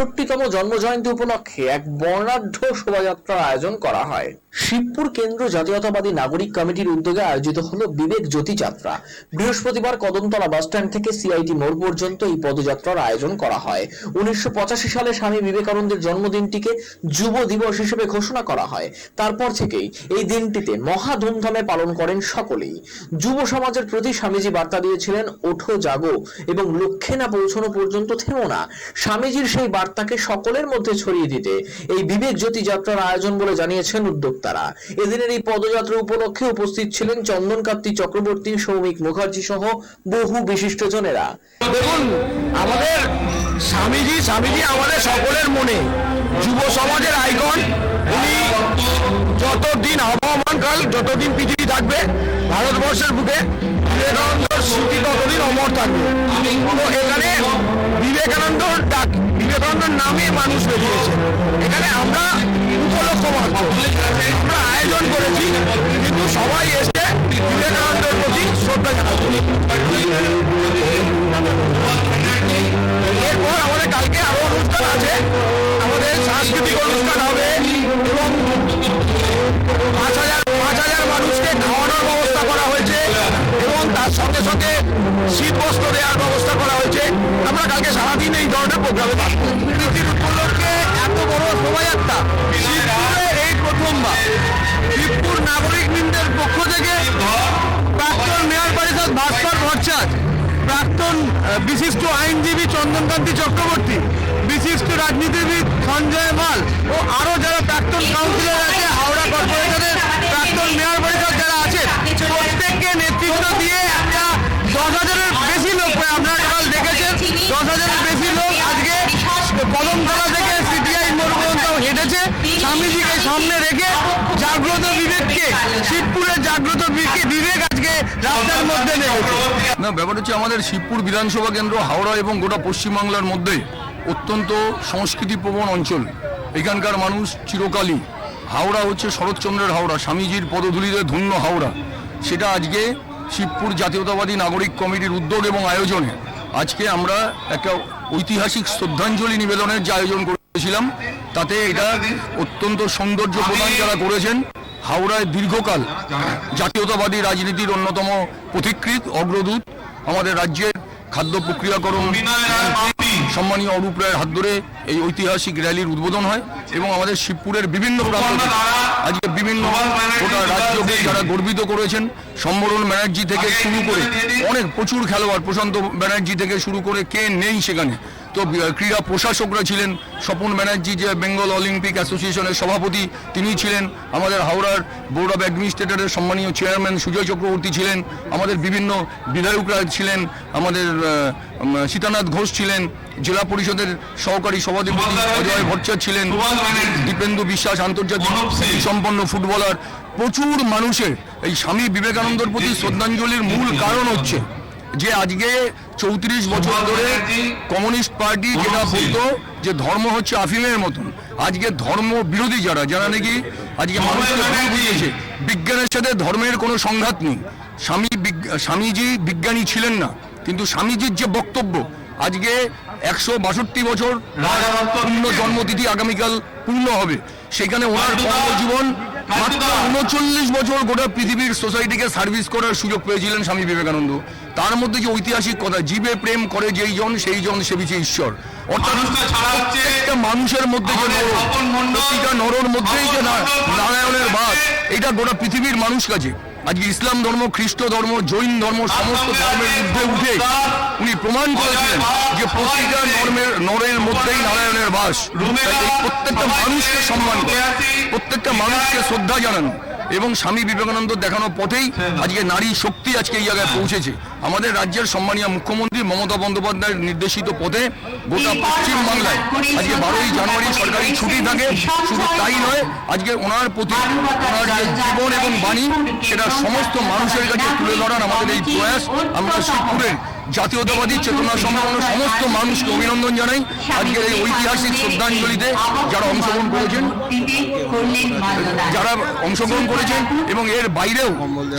বাষট্টিতম জন্মজয়ন্তী উপলক্ষে এক বর্ণাঢ্য শোভাযাত্রার আয়োজন করা হয়। শিবপুর কেন্দ্র জাতীয়তাবাদী নাগরিক কমিটির উদ্যোগে আয়োজিত হলো বিবেক জ্যোতি যাত্রা। বৃহস্পতিবার কদমতলা বাসস্ট্যান্ড থেকে সিআইটি মোড় পর্যন্ত এই পদযাত্রার আয়োজন করা হয়। উনিশশো সালে স্বামী বিবেকানন্দের জন্মদিনটিকে যুব দিবস হিসেবে ঘোষণা করা হয়। তারপর থেকেই এই দিনটিতে মহা ধুমধামে পালন করেন সকলেই। যুব সমাজের প্রতি স্বামীজি বার্তা দিয়েছিলেন, ওঠো, জাগো এবং লক্ষ্যে না পৌঁছানো পর্যন্ত থেমো না। স্বামীজির সেই বার্তাকে সকলের মধ্যে ছড়িয়ে দিতে। এই বিবেক জ্যোতি যাত্রার আয়োজন বলে জানিয়েছেন উদ্যোক্তারা এদিনের এই পদযাত্রা উপলক্ষে উপস্থিত ছিলেন চন্দন কার্তিক চক্রবর্তী, সৌমিক মুখার্জি সহ বহু বিশিষ্টজনেরা দেখুন, আমাদের স্বামীজি স্বামীজি আমাদের সকলের মনে, যুব সমাজের আইকন, উনি যতদিন আবহমান কাল, যতদিন পৃথিবী থাকবে, ভারতবর্ষের বুকে বিবেকানন্দর স্মৃতি ততদিন অমর থাকবে। এখানে বিবেকানন্দ ডাক বিবেকানন্দর নামে মানুষ বেরিয়েছে। এখানে আমরা উপলক্ষ মাত্র আমরা আয়োজন করেছি, কিন্তু সবাই এসে বিবেকানন্দের প্রতি শ্রদ্ধা এরপর আমাদের কালকে আরও অনুষ্ঠান আছে। আমাদের সাংস্কৃতিক অনুষ্ঠান হবে এবং পাঁচ হাজার পাঁচ হাজার মানুষকে খাওয়ানোর ব্যবস্থা করা হয়েছে এবং তার সঙ্গে সঙ্গে শীত বস্ত্র দেওয়ার ব্যবস্থা করা হয়েছে। আমরা কালকে সারাদিন এই ধরনের প্রোগ্রামে থাকব প্রীতির উপলক্ষে এত বড় শোভাযাত্রা। এই প্রথমবার। শিবপুর নাগরিক বৃন্দের পক্ষ থেকে প্রাক্তন মেয়র পরিষদ ভাস্কর ভট্টাচার্য, প্রাক্তন বিশিষ্ট আইনজীবী চন্দনকান্তি চক্রবর্তী, বিশিষ্ট রাজনীতিবিদ সঞ্জয় মাল ও আরও যারা প্রাক্তন কাউন্সিলর আছে, হাওড়া কর্পোরেশনের স্বামীজিকে সামনে রেখে জাগ্রত বিবেককে, শিবপুরের জাগ্রত বিবেক আজকে রাস্তার মধ্যে না, ব্যাপার হচ্ছে আমাদের শিবপুর বিধানসভা কেন্দ্র, হাওড়া এবং গোটা পশ্চিমবাংলার মধ্যে অত্যন্ত সংস্কৃতিপ্রবণ অঞ্চল। এখানকার মানুষ চিরকালই। হাওড়া হচ্ছে শরৎচন্দ্রের হাওড়া, স্বামীজির পদধূলিতে ধন্য হাওড়া। সেটা আজকে শিবপুর জাতীয়তাবাদী নাগরিক কমিটির উদ্যোগ এবং আয়োজনে। আজকে আমরা একটা ঐতিহাসিক শ্রদ্ধাঞ্জলি নিবেদনের যে আয়োজন করেছিলাম তাতে এটা অত্যন্ত সৌন্দর্য প্রদান যারা করেছেন হাওড়ায় দীর্ঘকাল জাতীয়তাবাদী রাজনীতির অন্যতম পথিকৃত অগ্রদূত আমাদের রাজ্যের খাদ্য প্রক্রিয়াকরণ সম্মানীয় অরূপ রায়ের হাত ধরে এই ঐতিহাসিক র্যালির উদ্বোধন হয় এবং আমাদের শিবপুরের বিভিন্ন প্রান্ত আজকে বিভিন্ন গোটা রাজ্যকে যারা গর্বিত করেছেন সম্বরণ ব্যানার্জি থেকে শুরু করে অনেক প্রচুর খেলোয়াড় প্রশান্ত ব্যানার্জি থেকে শুরু করে কে নেই সেখানে। তো ক্রীড়া প্রশাসকরা ছিলেন স্বপন ব্যানার্জি যে বেঙ্গল অলিম্পিক অ্যাসোসিয়েশনের সভাপতি তিনি ছিলেন আমাদের হাওড়ার বোর্ড অফ অ্যাডমিনিস্ট্রেটরের সম্মানীয় চেয়ারম্যান সুজয় চক্রবর্তী ছিলেন আমাদের বিভিন্ন বিধায়করা ছিলেন আমাদের সীতানাথ ঘোষ ছিলেন জেলা পরিষদের সহকারী সভাধিপতি অজয় ভট্টাচার্য ছিলেন দীপেন্দু বিশ্বাস আন্তর্জাতিক সম্পন্ন ফুটবলার প্রচুর মানুষের এই স্বামী বিবেকানন্দর প্রতি শ্রদ্ধাঞ্জলির মূল কারণ হচ্ছে যে আজকে চৌত্রিশ বছর ধরে কমিউনিস্ট পার্টি যেটা বলতো যে ধর্ম হচ্ছে আফিমের মতন। আজকে ধর্ম বিরোধী যারা যারা নাকি আজকে মানুষকে বুঝিয়েছে বিজ্ঞানের সাথে ধর্মের কোনো সংঘাত নেই। স্বামী স্বামীজি বিজ্ঞানী ছিলেন না কিন্তু স্বামীজির যে বক্তব্য আজকে একশো বাষট্টি বছর পূর্ণ জন্মতিথি আগামীকাল পূর্ণ হবে। সেখানে ওনার কর্মজীবন মাত্র উনচল্লিশ বছর গোটা পৃথিবীর সোসাইটিকে সার্ভিস করার সুযোগ পেয়েছিলেন স্বামী বিবেকানন্দ। তার মধ্যে যে ঐতিহাসিক কথা জীবে প্রেম করে যেই জন সেই জন সেবিছে ঈশ্বর। অর্থাৎ মানুষের মধ্যে যে নর প্রতিটা নরর মধ্যেই যে নারায়ণের বাস এটা গোটা পৃথিবীর মানুষ কাছে আজকে ইসলাম ধর্ম খ্রিস্ট ধর্ম জৈন ধর্ম সমস্ত ধর্মের ঊর্ধ্বে উঠে উনি প্রমাণ করেছিলেন যে প্রতিটা নর্মের নরের মধ্যেই নারায়ণের বাস। প্রত্যেকটা মানুষকে সম্মান করে। প্রত্যেকটা মানুষকে শ্রদ্ধা জানানো। এবং স্বামী বিবেকানন্দ দেখানো পথেই আজকে নারী শক্তি আজকে এই জায়গায় পৌঁছেছে। আমাদের রাজ্যের সম্মানীয় মুখ্যমন্ত্রী মমতা বন্দ্যোপাধ্যায়ের নির্দেশিত পথে গোটা পশ্চিম বাংলায় আজকে বারোই জানুয়ারি সরকারি ছুটি থাকে। শুধু তাই নয় আজকে ওনার প্রতি ওনার যে জীবন এবং বাণী সেটা সমস্ত মানুষের কাছে তুলে ধরার আমাদের এই প্রয়াস আমরা শিবপুরের জাতীয়তাবাদী চেতনা সম্পন্ন সমস্ত মানুষকে অভিনন্দন জানাই। আজকের এই ঐতিহাসিক শ্রদ্ধাঞ্জলিতে যারা অংশগ্রহণ করেছেন যারা অংশগ্রহণ করেছেন এবং এর বাইরেও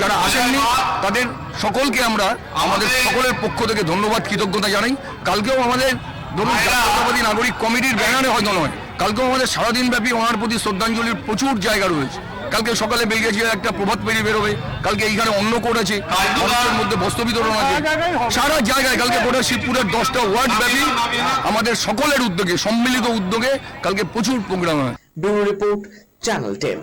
যারা আসেননি তাদের সকলকে আমরা আমাদের সকলের পক্ষ থেকে ধন্যবাদ কৃতজ্ঞতা জানাই। কালকেও আমাদের ধরুন জাতীয়তাবাদী নাগরিক কমিটির ব্যানারে হয়তো নয় কালকেও আমাদের সারাদিন ব্যাপী ওনার প্রতি শ্রদ্ধাঞ্জলির প্রচুর জায়গা রয়েছে। কালকে সকালে বেরিয়েছে একটা প্রভাত পেরিয়ে বেরোবে। কালকে এইখানে অন্য কোর্ট আছে। মধ্যে বস্ত্র বিতরণ আছে। সারা জায়গায় কালকে গোটা শিবপুরের দশটা ওয়ার্ড ব্যাপী আমাদের সকলের উদ্যোগে সম্মিলিত উদ্যোগে কালকে প্রচুর প্রোগ্রাম হয়। Bureau report channel ten.